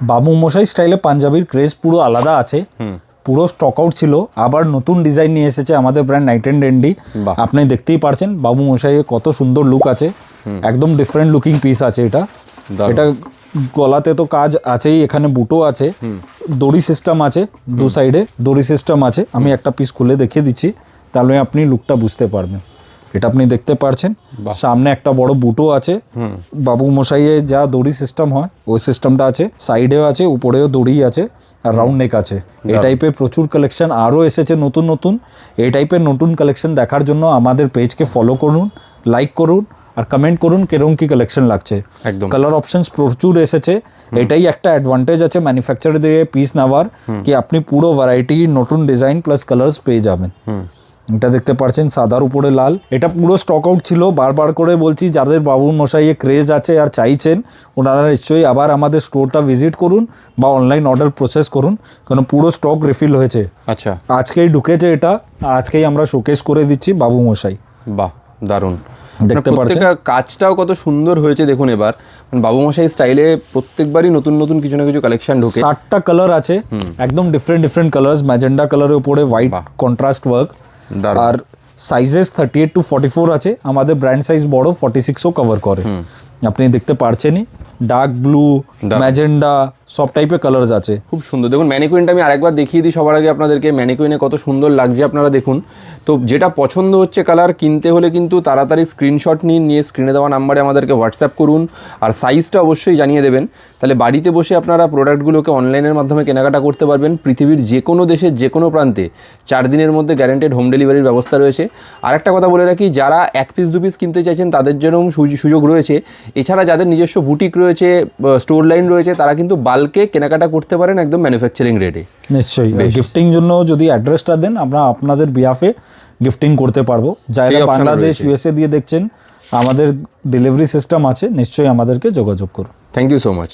বাবু মশাই স্টাইলে পাঞ্জাবির ক্রেজ পুরো আলাদা আছে। পুরো স্টক আউট ছিল। আবার নতুন ডিজাইন নিয়ে এসেছে আমাদের ব্র্যান্ড নাইট অ্যান্ড ডেন্ডি আপনি দেখতেই পারছেন বাবু মশাইয়ের কত সুন্দর লুক আছে। একদম ডিফারেন্ট লুকিং পিস আছে এটা। এটা গলাতে তো কাজ আছেই এখানে বুটো আছে। দড়ি সিস্টেম আছে দু সাইডে দড়ি সিস্টেম আছে। আমি একটা পিস খুলে দেখিয়ে দিচ্ছি তাহলে আপনি লুকটা বুঝতে পারবেন। এটা আপনি দেখতে পারছেন। সামনে একটা বড় বুটো আছে। বাবু মশাইয়ে যা দড়ি সিস্টেম হয় ওই সিস্টেমটা আছে। সাইডেও আছে উপরেও দড়ি আছে আর রাউন্ড নেক আছে। এই টাইপের প্রচুর কালেকশন আরও এসেছে নতুন নতুন। এই টাইপের নতুন কালেকশন দেখার জন্য আমাদের পেজকে ফলো করুন লাইক করুন আর কমেন্ট করুন কীরকম কি কালেকশন লাগছে। একদম। কালার অপশনস প্রচুর এসেছে। এটাই একটা অ্যাডভান্টেজ আছে ম্যানুফ্যাকচার দিয়ে পিস নেওয়ার কি আপনি পুরো ভ্যারাইটি নতুন ডিজাইন প্লাস কালার্স পেয়ে যাবেন। এটা দেখতে পাচ্ছেন সাদার উপরে লাল। এটা পুরো স্টক আউট ছিল। বারবার করে বলছি যাদের বাবু মশাইয়ে ক্রেজ আছে আর চাইছেন ওনারা নিশ্চয়ই আবার আমাদের স্টোরটা ভিজিট করুন বা অনলাইন অর্ডার প্রসেস করুন। কারণ পুরো স্টক রিফিল হয়েছে। আচ্ছা। আজকেই ঢুকেছে এটা আজকেই আমরা শোকেস করে দিচ্ছি বাবু মশাই। বাহ দারুণ। দেখতে মানে পারছেন? কাজটাও কত সুন্দর হয়েছে দেখুন এবার। মানে বাবু মশাই স্টাইলে প্রত্যেকবারই নতুন নতুন কিছু না কিছু কালেকশন ঢোকে। ষাটটা কালার আছে। একদম ডিফারেন্ট ডিফারেন্ট কালার্স ম্যাজেন্ডা কালারের উপরে white contrast work. R sizes thirty eight to forty four আছে। আমাদের ব্র্যান্ড সাইজ বড় ফর্টি সিক্সও কভার করে। আপনি দেখতে পারছেনই। Dark blue. ম্যাজেন্ডা সব টাইপের কালার্স আছে। খুব সুন্দর। দেখুন ম্যানিকুইনটা আমি আরেকবার দেখিয়ে দিই সবার আগে আপনাদেরকে। ম্যানিকুইনে কত সুন্দর লাগছে আপনারা দেখুন। তো যেটা পছন্দ হচ্ছে কালার কিনতে হলে কিন্তু তাড়াতাড়ি স্ক্রিনশট নিন নিয়ে স্ক্রিনে দেওয়া নাম্বারে আমাদেরকে হোয়াটসঅ্যাপ করুন। আর সাইজটা অবশ্যই জানিয়ে দেবেন। তাহলে বাড়িতে বসে আপনারা প্রোডাক্টগুলোকে অনলাইনের মাধ্যমে কেনাকাটা করতে পারবেন। পৃথিবীর যে কোনো দেশের যে কোনো প্রান্তে চার দিনের মধ্যে গ্যারান্টেড হোম ডেলিভারির ব্যবস্থা রয়েছে। আর একটা কথা বলে রাখি যারা এক পিস দু পিস কিনতে চাইছেন তাদের জন্য সুযোগ- সুযোগ রয়েছে। এছাড়া যাদের নিজস্ব বুটিক রয়েছে স্টোর লাইন রয়েছে তারা কিন্তু বাল্কে কেনাকাটা করতে পারেন একদম ম্যানুফ্যাকচারিং রেটে নিশ্চয়ই গিফটিং জন্য যদি অ্যাড্রেসটা দেন আমরা আপনাদের বিয়াফে গিফটিং করতে পারব। যারা বাংলাদেশ ইউএসএ দিয়ে দেখছেন আমাদের ডেলিভারি সিস্টেম আছে নিশ্চয়ই আমাদেরকে যোগাযোগ করুন। Thank you so much